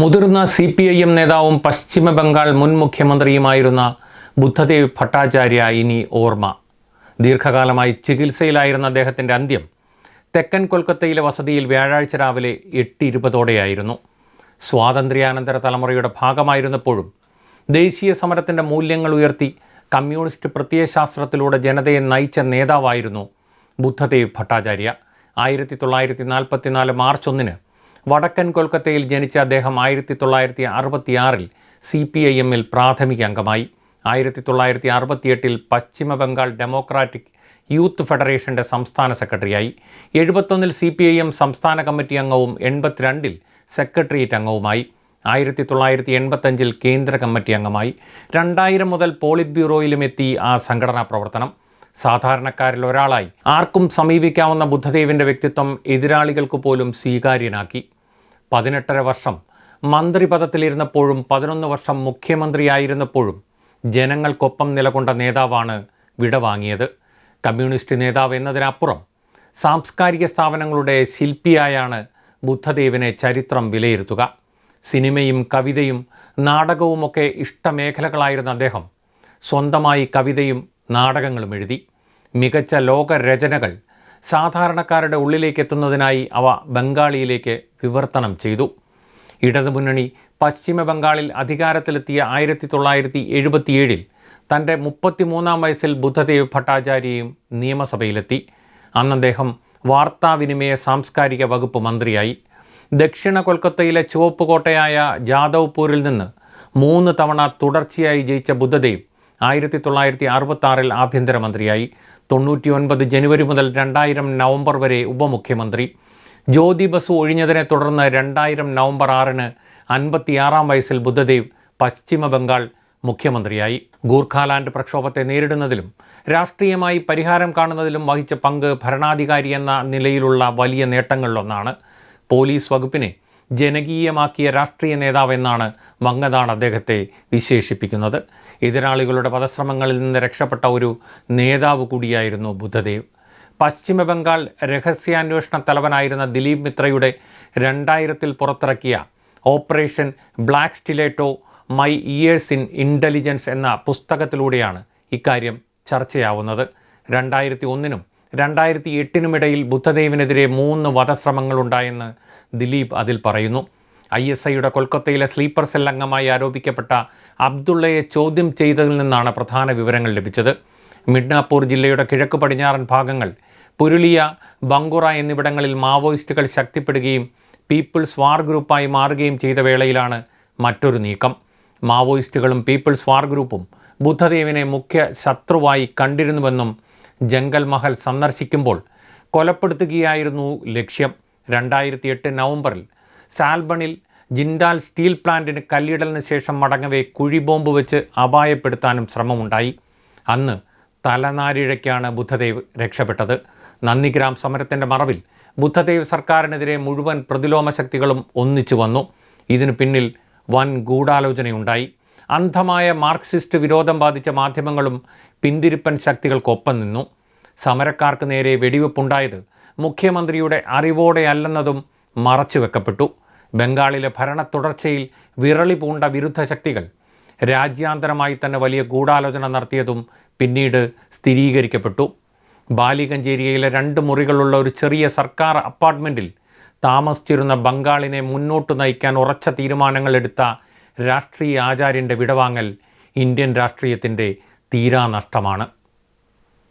മുതിർന്ന C P I M നേതാവും പശ്ചിമ ബംഗാൾ മുൻ മുഖ്യമന്ത്രിയുമായിരുന്ന ബുദ്ധദേവ് ഭട്ടാചാര്യ ഇനി ഓർമ്മ. ദീർഘകാലമായി ചികിത്സയിലായിരുന്ന അദ്ദേഹത്തിന്റെ അന്ത്യം തെക്കൻ കൊൽക്കത്തയിലെ വസതിയിൽ വ്യാഴാഴ്ച രാവിലെ എട്ട് ഇരുപതോടെയായിരുന്നു സ്വാതന്ത്ര്യാനന്തര തലമുറയുടെ ഭാഗമായിരുന്നപ്പോഴും ദേശീയ സമരത്തിന്റെ മൂല്യങ്ങൾ ഉയർത്തി കമ്മ്യൂണിസ്റ്റ് പ്രത്യയശാസ്ത്രത്തിലൂടെ ജനതയെ നയിച്ച നേതാവായിരുന്നു ബുദ്ധദേവ് ഭട്ടാചാര്യ. ആയിരത്തി തൊള്ളായിരത്തി നാൽപ്പത്തിനാല് മാർച്ച് ഒന്നിന് വടക്കൻ കൊൽക്കത്തയിൽ ജനിച്ച അദ്ദേഹം ആയിരത്തി തൊള്ളായിരത്തി അറുപത്തിയാറിൽ സി പി ഐ എമ്മിൽ പ്രാഥമിക അംഗമായി. ആയിരത്തി തൊള്ളായിരത്തി അറുപത്തിയെട്ടിൽ പശ്ചിമ ബംഗാൾ ഡെമോക്രാറ്റിക് യൂത്ത് ഫെഡറേഷന്റെ സംസ്ഥാന സെക്രട്ടറിയായി. എഴുപത്തൊന്നിൽ സി പി ഐ എം സംസ്ഥാന കമ്മിറ്റി അംഗവും എൺപത്തിരണ്ടിൽ സെക്രട്ടേറിയറ്റ് അംഗവുമായി. ആയിരത്തി തൊള്ളായിരത്തി എൺപത്തഞ്ചിൽ കേന്ദ്ര കമ്മിറ്റി അംഗമായി. രണ്ടായിരം മുതൽ പോളിറ്റ് ബ്യൂറോയിലും എത്തി ആ സംഘടനാ പ്രവർത്തനം. സാധാരണക്കാരിൽ ഒരാളായി. ആർക്കും സമീപിക്കാവുന്ന ബുദ്ധദേവിന്റെ വ്യക്തിത്വം എതിരാളികൾക്ക് പോലും സ്വീകാര്യനാക്കി. പതിനെട്ടര വർഷം. മന്ത്രിപദത്തിലിരുന്നപ്പോഴും പതിനൊന്ന് വർഷം മുഖ്യമന്ത്രിയായിരുന്നപ്പോഴും ജനങ്ങൾക്കൊപ്പം നിലകൊണ്ട നേതാവാണ് വിടവാങ്ങിയത് കമ്മ്യൂണിസ്റ്റ് നേതാവ് എന്നതിനപ്പുറം സാംസ്കാരിക സ്ഥാപനങ്ങളുടെ ശില്പിയായാണ് ബുദ്ധദേവിനെ ചരിത്രം വിലയിരുത്തുക. സിനിമയും കവിതയും നാടകവുമൊക്കെ ഇഷ്ടമേഖലകളായിരുന്ന അദ്ദേഹം സ്വന്തമായി കവിതയും നാടകങ്ങളും എഴുതി. മികച്ച ലോകരചനകൾ സാധാരണക്കാരുടെ ഉള്ളിലേക്ക് എത്തുന്നതിനായി അവ ബംഗാളിയിലേക്ക് വിവർത്തനം ചെയ്തു. ഇടതുമുന്നണി പശ്ചിമ ബംഗാളിൽ അധികാരത്തിലെത്തിയ ആയിരത്തി തൊള്ളായിരത്തി എഴുപത്തിയേഴിൽ തന്റെ മുപ്പത്തിമൂന്നാം വയസ്സിൽ ബുദ്ധദേവ് ഭട്ടാചാര്യയും നിയമസഭയിലെത്തി. അന്ന് അദ്ദേഹം വാർത്താവിനിമയ സാംസ്കാരിക വകുപ്പ് മന്ത്രിയായി. ദക്ഷിണ കൊൽക്കത്തയിലെ ചുവപ്പ് കോട്ടയായ ജാദവ്പൂരിൽ നിന്ന് മൂന്ന് തവണ തുടർച്ചയായി ജയിച്ച ബുദ്ധദേവ് ആയിരത്തി തൊള്ളായിരത്തി അറുപത്താറിൽ ആഭ്യന്തരമന്ത്രിയായി. തൊണ്ണൂറ്റിയൊൻപത് ജനുവരി മുതൽ രണ്ടായിരം നവംബർ വരെ ഉപമുഖ്യമന്ത്രി. ജ്യോതി ബസു ഒഴിഞ്ഞതിനെ തുടർന്ന് രണ്ടായിരം നവംബർ ആറിന് അൻപത്തിയാറാം വയസ്സിൽ ബുദ്ധദേവ് പശ്ചിമ ബംഗാൾ മുഖ്യമന്ത്രിയായി. ഗൂർഖാലാൻഡ് പ്രക്ഷോഭത്തെ നേരിടുന്നതിലും രാഷ്ട്രീയമായി പരിഹാരം കാണുന്നതിലും വഹിച്ച പങ്ക് ഭരണാധികാരി എന്ന നിലയിലുള്ള വലിയ നേട്ടങ്ങളിലൊന്നാണ്. പോലീസ് വകുപ്പിനെ ജനകീയമാക്കിയ രാഷ്ട്രീയ നേതാവ് എന്നാണ് മങ്ങതാണ് അദ്ദേഹത്തെ വിശേഷിപ്പിക്കുന്നത്. എതിരാളികളുടെ പദശ്രമങ്ങളിൽ നിന്ന് രക്ഷപ്പെട്ട ഒരു നേതാവ് കൂടിയായിരുന്നു ബുദ്ധദേവ്. പശ്ചിമ ബംഗാൾ രഹസ്യാന്വേഷണ തലവനായിരുന്ന ദിലീപ് മിത്രയുടെ രണ്ടായിരത്തിൽ പുറത്തിറക്കിയ operation black stiletto my years in intelligence എന്ന പുസ്തകത്തിലൂടെയാണ് ഇക്കാര്യം ചർച്ചയാവുന്നത്. രണ്ടായിരത്തി ഒന്നിനും രണ്ടായിരത്തി എട്ടിനുമിടയിൽ ബുദ്ധദേവിനെതിരെ മൂന്ന് വധശ്രമങ്ങളുണ്ടായെന്ന് ദിലീപ് അതിൽ പറയുന്നു. ഐ എസ് ഐയുടെ കൊൽക്കത്തയിലെ സ്ലീപ്പർ സെൽ അംഗമായി ആരോപിക്കപ്പെട്ട അബ്ദുള്ളയെ ചോദ്യം ചെയ്തതിൽ നിന്നാണ് പ്രധാന വിവരങ്ങൾ ലഭിച്ചത്. മിഡ്നാപൂർ ജില്ലയുടെ കിഴക്ക് പടിഞ്ഞാറൻ ഭാഗങ്ങൾ പുരുളിയ ബങ്കുറ എന്നിവിടങ്ങളിൽ മാവോയിസ്റ്റുകൾ ശക്തിപ്പെടുകയും പീപ്പിൾസ് വാർ ഗ്രൂപ്പായി മാറുകയും ചെയ്ത വേളയിലാണ് മറ്റൊരു നീക്കം. മാവോയിസ്റ്റുകളും പീപ്പിൾസ് വാർ ഗ്രൂപ്പും ബുദ്ധദേവിനെ മുഖ്യ ശത്രുവായി കണ്ടിരുന്നുവെന്നും ജംഗൽ മഹൽ സന്ദർശിക്കുമ്പോൾ കൊലപ്പെടുത്തുകയായിരുന്നു ലക്ഷ്യം. രണ്ടായിരത്തി എട്ട് നവംബറിൽ സാൽബണിൽ ജിൻഡാൽ സ്റ്റീൽ പ്ലാന്റിന് കല്ലിടലിന് ശേഷം മടങ്ങവേ കുഴിബോംബ് വെച്ച് അപായപ്പെടുത്താനും ശ്രമമുണ്ടായി. അന്ന് തലനാരിഴയ്ക്കാണ് ബുദ്ധദേവ് രക്ഷപ്പെട്ടത്. നന്ദിഗ്രാം സമരത്തിന്റെ മറവിൽ ബുദ്ധദേവ് സർക്കാരിനെതിരെ മുഴുവൻ പ്രതിലോമ ശക്തികളും ഒന്നിച്ചു വന്നു. ഇതിനു പിന്നിൽ വൻ ഗൂഢാലോചനയുണ്ടായി. അന്ധമായ മാർക്സിസ്റ്റ് വിരോധം ബാധിച്ച മാധ്യമങ്ങളും പിന്തിരിപ്പൻ ശക്തികൾക്കൊപ്പം നിന്നു. സമരക്കാർക്ക് നേരെ വെടിവെപ്പുണ്ടായത് മുഖ്യമന്ത്രിയുടെ അറിവോടെയല്ലെന്നതും മറച്ചുവെക്കപ്പെട്ടു ബംഗാളിലെ ഭരണ തുടർച്ചയിൽ വിരളി പൂണ്ട വിരുദ്ധ ശക്തികൾ രാജ്യാന്തരമായി തന്നെ വലിയ ഗൂഢാലോചന നടത്തിയതും പിന്നീട് സ്ഥിരീകരിക്കപ്പെട്ടു. ബാലികഞ്ചേരിയയിലെ രണ്ട് മുറികളുള്ള ഒരു ചെറിയ സർക്കാർ അപ്പാർട്ട്മെന്റിൽ താമസിച്ചിരുന്ന ബംഗാളിനെ മുന്നോട്ട് നയിക്കാൻ ഉറച്ച തീരുമാനങ്ങൾ എടുത്ത രാഷ്ട്രീയ ആചാര്യന്റെ വിടവാങ്ങൽ ഇന്ത്യൻ രാഷ്ട്രീയത്തിന്റെ തീരാനഷ്ടമാണ്.